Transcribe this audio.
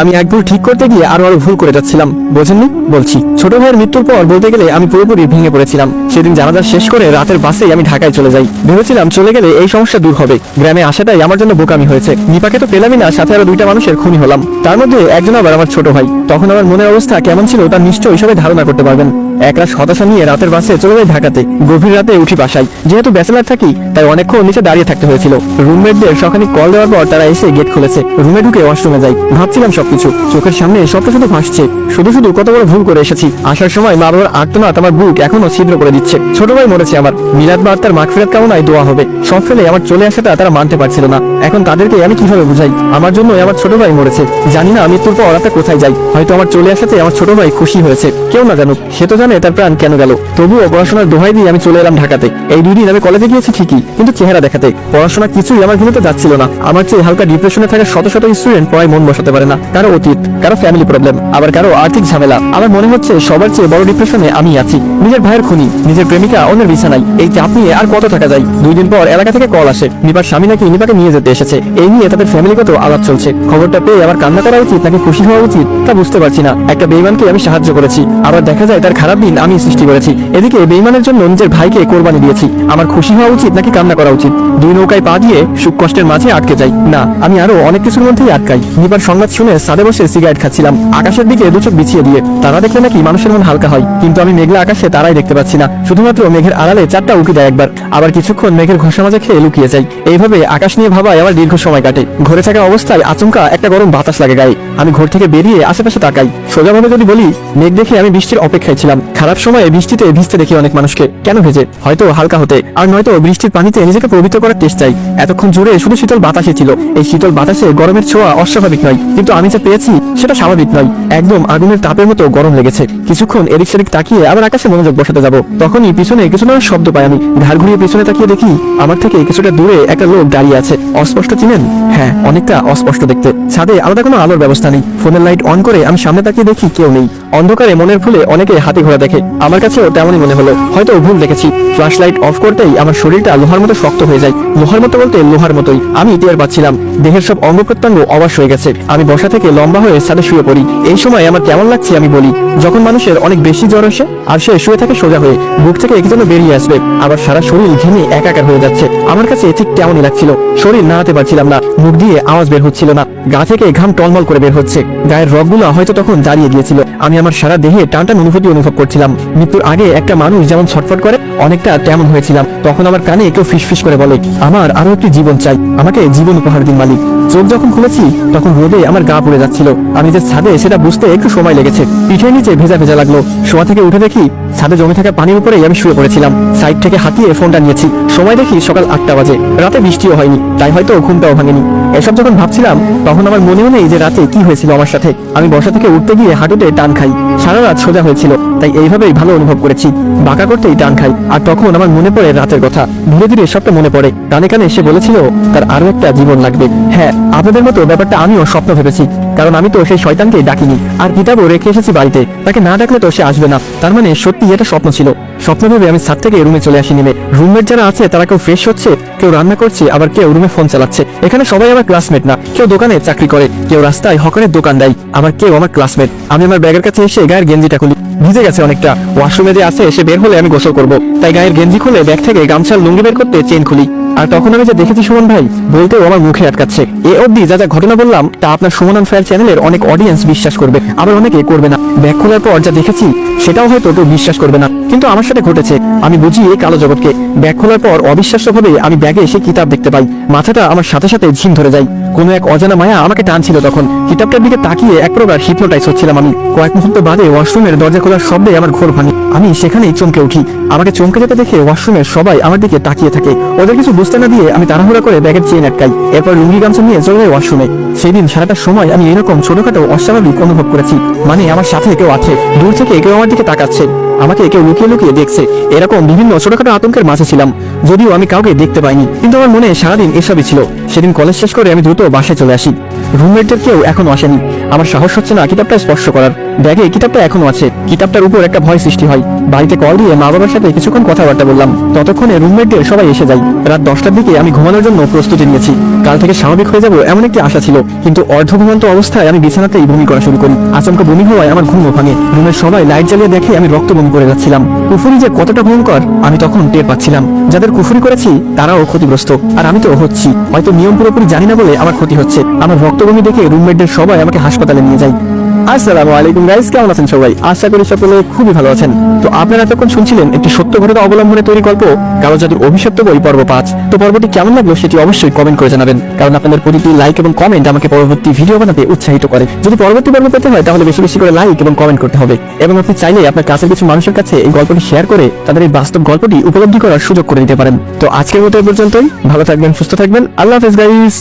আমি এক ভুল ঠিক করতে গিয়ে আরও আরও ভুল করে যাচ্ছিলাম। বোঝেননি? বলছি, ছোট ভাইয়ের মৃত্যুর পর বলতে গেলে আমি পুরোপুরি ভেঙে পড়েছিলাম। সেদিন জানাজা শেষ করে রাতের বাসেই আমি ঢাকায় চলে যাই। ভেবেছিলাম চলে গেলে এই সমস্যা দূর হবে। গ্রামে আসাটাই আমার জন্য বোকামি হয়েছে। নিপাকে তো পেলামই না, সাথে আরও দুইটা মানুষের খুনি হলাম। তার মধ্যে একজন আবার আমার ছোট ভাই। তখন আমার মনের অবস্থা কেমন ছিল তা নিশ্চয়ই সবাই ধারণা করতে পারবেন। একরাশ হতাশা নিয়ে রাতের বাসে চলে যাই ঢাকাতে, গভীর রাতে উঠি বাসায়। যেহেতু ব্যাচেলার থাকি, তাই অনেকক্ষণ নিচে দাঁড়িয়ে থাকতে হয়েছিল। রুমমেটদের সকালে কল দেওয়ার পর তারা এসে গেট খুলেছে। রুমে ঢুকে ওয়াশরুমে যাই। ভাবছিলাম সবকিছু। চোখের সামনে সবটা শুধু ভাসছে। শুধু শুধু কত বড় ভুল করে এসেছি। আসার সময় মা বাবার আর্তনাদ আমার বুক এখনও ছিদ্র করে দিচ্ছে। ছোট ভাই মরেছে আমার। মিলাদ বা তার মাগফিরাত কামনায় দোয়া হবে। সব ফেলে আমার চলে আসাটা তারা মানতে পারছিল না। এখন তাদেরকে আমি কীভাবে বুঝাই? আমার জন্য আমার ছোট ভাই মরেছে। জানি না মৃত্যুর পর রাতে কোথায় যাই। হয়তো আমার চলে আসাতে আমার ছোট ভাই খুশি হয়েছে। কেউ না জানুক, সে তো জানে তার প্রাণ কেন গেল। তবুও পড়াশোনার দোহাই দিয়ে আমি চলে এলাম ঢাকাতে। এই দুই দিন আমি কলেজে গিয়েছি ঠিকই, কিন্তু চেহারা দেখাতে। পড়াশোনা কিছুই আমার কিন্তু যাচ্ছিল না। আমার চেয়ে হালকা ডিপ্রেশনে থাকা শত শত স্টুডেন্ট পড়ায় মন বসাতে পারে না। কারও অতীত, কারও ফ্যামিলি প্রবলেম আবার কারও আর্থিক ঝামেলা। আমার মনে হচ্ছে সবার চেয়ে বড় ডিপ্রেশনে আমি আছি। নিজের ভাইয়ের খুনি, নিজের প্রেমিকা, অন্যের বিছানায়। এই চাপ নিয়ে আর কত থাকা যায়? দুই দিন পর এলাকা থেকে কল আসে। নিপার স্বামী নাকি নিপাকে নিয়ে যেতে এসেছে। এই নিয়ে তাদের ফ্যামিলিগত আলাপ চলছে। খবরটা পেয়ে আমার কান্না করা উচিত নাকি খুশি হওয়া উচিত, তা বুঝতে পারছি না। একটা বেইমানকে আমি সাহায্য করেছি। আবার দেখা যায় তার খারাপ দিন আমি সৃষ্টি করেছি। এদিকে বেইমানের জন্য নিজের ভাইকে কোরবানি দিয়েছি। আমার খুশি হওয়া উচিত নাকি কান্না করা উচিত? দুই নৌকায় পা দিয়ে সুখ কষ্টের মাঝে আটকে যাই। না, আমি আরও অনেক কিছুর মধ্যেই আটকাই। নিপার সংবাদ শুনে সাদে বসে সিগারেট খাচ্ছিলাম। আকাশের দিকে দুচোখ বিছিয়ে দিয়ে। তারা দেখলে নাকি মানুষের মন হালকা হয়। কিন্তু আমি মেঘলা আকাশে তারাই দেখতে পাচ্ছি না। শুধুমাত্র মেঘের আড়ালে চারটা উকি দেয় একবার। আবার কিছুক্ষণ মেঘের ঘষা মাজা খেয়ে লুকিয়ে যাই। এইভাবে আকাশ নিয়ে ভাবায় আমার দীর্ঘ সময় কাটে। ঘরে থাকা অবস্থায় আচমকা একটা গরম বাতাস লাগে গায়ে। আমি ঘর থেকে বেরিয়ে আশেপাশে তাকাই। সোজাভাবে যদি বলি, মেঘ দেখে আমি বৃষ্টির অপেক্ষায় ছিলাম। খারাপ সময়ে বৃষ্টিতে ভিজতে দেখি অনেক মানুষকে, কেন ভেজে? হয়তো হালকা হতে। আর নয়তো বৃষ্টির পানিতে নিজেকে পবিত্র করার চাই। এতক্ষণ জুড়ে শুধু শীতল বাতাসে ছিল। এই শীতল বাতাসে গরমের ছোঁয়া অস্বাভাবিক নয়। কিন্তু আমি যা পেয়েছি, সেটা স্বাভাবিক নয়। একদম আগুনের তাপের মতো গরম লেগেছে। কিছুক্ষণ এদিক সেদিক তাকিয়ে আবার আকাশে মনোযোগ বসাতে যাব। তখনই পিছনে কিছু না শব্দ পাই আমি। ঘাড় ঘুরিয়ে পিছনে তাকিয়ে দেখি, আমার থেকে কিছুটা দূরে একটা লোক দাঁড়িয়ে আছে। অস্পষ্ট চিনেন? হ্যাঁ অনেকটা অস্পষ্ট দেখতে। ছাদে আলাদা কোনো আলোর ব্যবস্থা নেই। ফোনের লাইট অন করে আমি সামনে তাকিয়ে দেখি কেউ নেই। অন্ধকারে মনের ফুলে অনেকে হাতে ঘোরা দেখে। আমার কাছেও তেমনই মনে হলো। হয়তো ভুল দেখেছি। ফ্ল্যাশ লাইট অফ করতেই আমার শরীরটা লোহার মতো শক্ত হয়ে যায়। লোহার মতো বলতে লোহার মতোই। আমি টের পাচ্ছিলাম দেহের সব অঙ্গ প্রত্যঙ্গ অবাস হয়ে গেছে। আমি বসা থেকে লম্বা হয়ে সাথে শুয়ে পড়ি। এই সময় আমার কেমন লাগছে আমি বলি। যখন মানুষের অনেক বেশি জ্বর আসে, আর সে শুয়ে থাকে সোজা হয়ে, বুক থেকে একজন বেরিয়ে আসবে, আবার সারা শরীর ঘেমে একাকার হয়ে যাচ্ছে। আমার কাছে ঠিক তেমনই লাগছিল। শরীর নাড়াতে পারছিলাম না। মুখ দিয়ে আওয়াজ বের হচ্ছিল না। গা থেকে ঘাম টলমল করে বের হচ্ছে। গায়ের রগগুলো হয়তো তখন দাঁড়িয়ে গিয়েছিল। আমি আমার সারা দেহে টানটান অনুভূতি অনুভব করছিলাম। মৃত্যুর আগে একটা মানুষ যেমন ছটফট করে, অনেকটা তেমন হয়েছিলাম। তখন আমার কানে কেউ ফিসফিস করে বলে, আমার আরও একটি জীবন চাই। আমাকে জীবন উপহার দিন, মালিক। চোখ যখন খুলেছি, তখন রোদে আমার গা পুড়ে যাচ্ছিল। আমি যে ছাদে, সেটা বুঝতে একটু সময় লেগেছে। পিঠের নিচে ভেজা ভেজা লাগল। শোয়া থেকে উঠে দেখি, ছাদে জমে থাকা পানির উপরেই আমি শুয়ে পড়েছিলাম। সাইড থেকে হাতিয়ে ফোনটা নিয়েছি। সময় দেখি সকাল আটটা বাজে। রাতে বৃষ্টিও হয়নি, তাই হয়তো ঘুমটাও ভাঙেনি। এসব যখন ভাবছিলাম, তখন আমার মনেও নেই যে রাতে কি হয়েছিল আমার সাথে, আমি বসা থেকে উঠতে গিয়ে হাঁটুতে টান খাই। সারা রাত সোজা হয়েছিল, তাই এইভাবেই ভালো অনুভব করেছি। বাঁকা করতেই টান খাই, আর তখন আমার মনে পড়ে রাতের কথা। ধীরে ধীরে সবটা মনে পড়ে। কানে কানে এসে বলেছিল, তার আরও একটা জীবন লাগবে। হ্যাঁ আপনাদের মতো ব্যাপারটা আমিও স্বপ্ন ভেবেছি। কারণ আমি তো সেই শয়তানকে ডাকিনি। আর কিতাবও রেখে এসেছি বাড়িতে। তাকে না ডাকলে তো সে আসবে না। তার মানে সত্যি এটা স্বপ্ন ছিল। স্বপ্ন ভেবে আমি ছাদ থেকে রুমে চলে আসি নেমে। রুমমেট যারা আছে, তারা কেউ ফ্রেশ হচ্ছে, কেউ রান্না করছে, আবার কেউ রুমে ফোন চালাচ্ছে। এখানে সবাই আমার ক্লাসমেট না। কেউ দোকানে চাকরি করে, কেউ রাস্তায় হকারের দোকান দেয়, আবার কেউ আমার ক্লাসমেট। আমি আমার ব্যাগের কাছে এসে গায়ের গেঞ্জিটা খুলি। ভিজে গেছে অনেকটা। ওয়াশরুমে যে আছে, সে বের হলে আমি গোসল করব। তাই গায়ের গেঞ্জি খুলে ব্যাগ থেকে গামছার লুঙ্গি বের করতে চেন খুলি। আর তখন আমি যে দেখেছি সুমন ভাই, বলতেও আমার মুখে আটকাচ্ছে। এ অবধি যা যা ঘটনা বললাম, তা আপনার সুমন ফায়ার চ্যানেলের অনেক অডিয়েন্স বিশ্বাস করবে, আবার অনেকে করবে না। ব্যাগ খোলার পর যা দেখেছি, সেটাও হয়তো কেউ বিশ্বাস করবে না। কিন্তু আমার সাথে ঘটেছে, আমি বুঝি এই কালো জগৎকে। ব্যাগ খোলার পর অবিশ্বাস্যভাবে আমি ব্যাগে এসে কিতাব দেখতে পাই, মাথাটা আমার সাথে সাথে ঝিম ধরে যায়। কোনো এক অজানা মায়া আমাকে টানছিল তখন। কিতাবটার দিকে তাকিয়ে এক প্রকার হিপনোটাইজ হচ্ছিলাম আমি। কয়েক মুহূর্ত বাদে ওয়াশরুমের দরজা খোলার শব্দে আমার ঘোর ভাঙে। আমি সেখানেই চমকে উঠি। আমাকে চমকে যেতে দেখে ওয়াশরুমের সবাই আমার দিকে তাকিয়ে থাকে। ওদের কিছু বুঝতে না দিয়ে আমি তাড়াহুড়া করে ব্যাগের চেয়ে নাটকাই এরপর লুঙ্গি গামছা নিয়ে চলে যাই ওয়াশরুমে। সেই দিন সারাটা সময় আমি এরকম ছোটখাটো অস্বাভাবিক অনুভব করেছি। মানে আমার সাথে কেউ আছে, দূর থেকে কেউ আমার দিকে তাকাচ্ছে। আমাকে কেউ লুকিয়ে লুকিয়ে দেখছে। এরকম বিভিন্ন ছোটখাটো আতঙ্কের মাঝে ছিলাম। যদিও আমি কাউকে দেখতে পাইনি। কিন্তু আমার মনে সারাদিন এসবই ছিল। সেদিন কলেজ শেষ করে আমি দ্রুত বাসায় চলে আসি। রুমমেটদের কেউ এখনও আসেনি। আমার সাহস হচ্ছে না কিতাবটা স্পর্শ করার। ব্যাগে কিতাবটা এখনও আছে। কিতাবটার উপর একটা ভয় সৃষ্টি হয়। বাড়িতে কল দিয়ে মা বাবার সাথে কিছুক্ষণ কথাবার্তা বললাম। ততক্ষণে রুমমেটদের সবাই এসে যায়। রাত দশটার দিকে আমি ঘুমানোর জন্য প্রস্তুতি নিয়েছি। কাল থেকে স্বাভাবিক হয়ে যাব এমন একটি আশা ছিল। কিন্তু অর্ধ ঘুমন্ত অবস্থায় আমি বিছানাতেই বমি করা শুরু করি। আচমকা বমি হওয়ায় আমার ঘুমও ভাঙে। রুমের সবাই লাইট জ্বালিয়ে দেখে আমি রক্ত বমি করে যাচ্ছিলাম। কুফুরি যে কতটা ভয়ঙ্কর, আমি তখন টের পাচ্ছিলাম। যাদের কুফুরি করেছি, তারাও ক্ষতিগ্রস্ত। আর আমি তো হচ্ছি। হয়তো নিয়ম পুরোপুরি জানি না বলে আমার ক্ষতি হচ্ছে। আমার রক্তভূমি দেখে রুমমেটদের সবাই আমাকে হাসপাতালে নিয়ে যায়। আসসালামু আলাইকুম গাইস কেমন আছেন সবাই? আশা করি সকলে খুবই ভালো আছেন। তো আপনারা এতক্ষণ শুনছিলেন একটি সত্য ঘটনা অবলম্বনে তৈরি গল্প কারও জাদুর অভিশপ্ত বই, পর্ব পাঁচ। তো পর্বটি কেমন লাগল সেটি অবশ্যই কমেন্ট করে জানাবেন, কারণ আপনাদের প্রতিটি লাইক এবং কমেন্ট আমাকে পরবর্তী ভিডিও বানাতে উৎসাহিত করে। যদি পরবর্তী পর্ব পেতে হয়, তাহলে বেশি বেশি করে লাইক এবং কমেন্ট করতে হবে। এবং আপনি চাইলে আপনার কাছের কিছু মানুষের কাছে এই গল্পটি শেয়ার করে তাদের এই বাস্তব গল্পটি উপলব্ধি করার সুযোগ করে দিতে পারেন। তো আজকের মতো এ পর্যন্তই। ভালো থাকবেন, সুস্থ থাকবেন। আল্লাহ হাফেজ গাইস